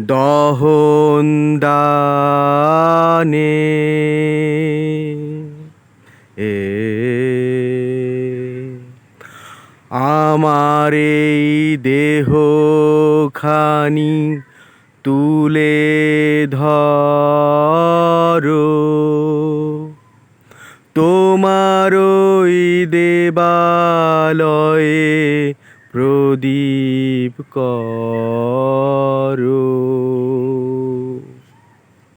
দহন দানে এ আমার এই দেহ খানি তুলে ধরো। তোমার ওই দেবালয়ে প্রদীপ করো।